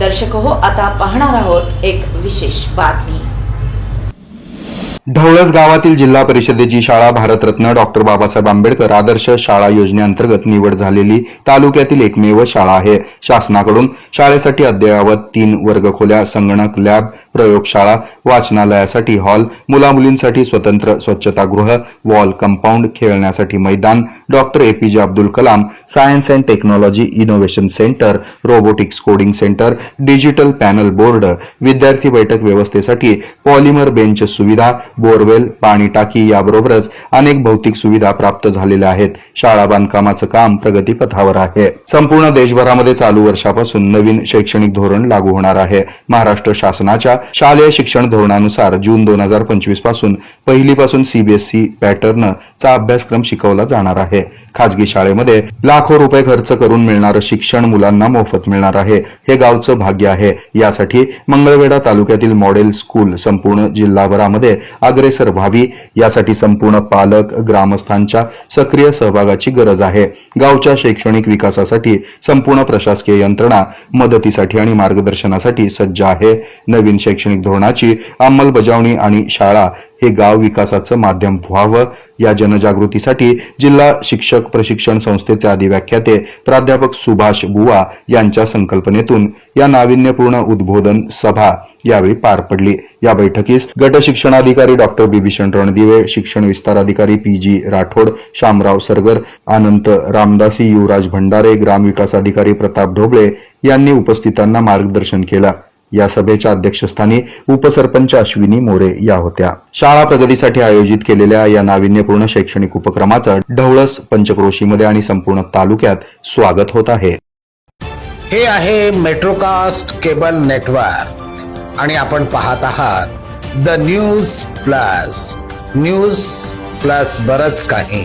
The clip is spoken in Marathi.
दर्शक हो आता पाहणार आहोत एक विशेष बातमी. ढवळस गावातील जिल्हा परिषदेची शाळा भारतरत्न डॉक्टर बाबासाहेब आंबेडकर आदर्श शाळा योजनेअंतर्गत निवड झालेली तालुक्यातील एकमेव शाळा आहे. शासनाकडून शाळेसाठी अद्ययावत तीन वर्गखोल्या संगणक लॅब प्रयोगशाळा वाचनालयासाठी हॉल मुलामुलींसाठी स्वतंत्र स्वच्छतागृह वॉल कंपाऊंड खेळण्यासाठी मैदान doctor APJ Abdul Kalam science and technology innovation centre robotics coding centre digital panel board विद्यार्थी बैठक व्यवस्थेसाठी पॉलिमर बेंच सुविधा बोरवेल पाणी टाकी याबरोबरच अनेक भौतिक सुविधा प्राप्त झालेल्या आहेत. शाळा बांधकामाचं काम प्रगतीपथावर आहे. संपूर्ण देशभरामध्ये चालू वर्षापासून नवीन शैक्षणिक धोरण लागू होणार आहे. महाराष्ट्र शासनाच्या शालेय शिक्षण धोरणानुसार जून दोन हजार पंचवीसपासून पहिलीपासून सीबीएसई पॅटर्न चा अभ्यासक्रम शिकवला जाणार आहे. खाजगी शाळेमध्ये लाखो रुपये खर्च करून मिळणारं शिक्षण मुलांना मोफत मिळणार आहे. हे गावचं भाग्य आहे. यासाठी मंगळवेढा तालुक्यातील मॉडेल स्कूल संपूर्ण जिल्हाभरामध्ये अग्रेसर व्हावी. यासाठी संपूर्ण पालक ग्रामस्थांच्या सक्रिय सहभागाची गरज आहे. गावच्या शैक्षणिक विकासासाठी संपूर्ण प्रशासकीय यंत्रणा मदतीसाठी आणि मार्गदर्शनासाठी सज्ज आहे. नवीन शैक्षणिक धोरणाची अंमलबजावणी आणि शाळा हे गाव विकासाचं माध्यम व्हावं या जनजागृतीसाठी जिल्हा शिक्षक प्रशिक्षण संस्थेचे अधिव्याख्याते प्राध्यापक सुभाष बुवा यांच्या संकल्पनेतून या नाविन्यपूर्ण उद्बोधन सभा यावेळी पार पडली. या बैठकीस गट शिक्षणाधिकारी डॉक्टर बिभीषण रणदिवे शिक्षण विस्तार अधिकारी पी. जी. राठोड शामराव सरगर अनंत रामदासी युवराज भंडारे ग्रामविकास अधिकारी प्रताप ढोबळे यांनी उपस्थितांना मार्गदर्शन केलं. या सभेच्या अध्यक्षस्थानी उपसरपंच अश्विनी मोरे या होत्या. शाळा प्रगतीसाठी आयोजित केलेल्या या नाविन्यपूर्ण शैक्षणिक उपक्रमाचं ढवळस पंचक्रोशीमध्ये आणि संपूर्ण तालुक्यात स्वागत होत आहे. हे आहे मेट्रोकास्ट केबल नेटवर्क आणि आपण पाहत आहात the news plus news plus बरच काही.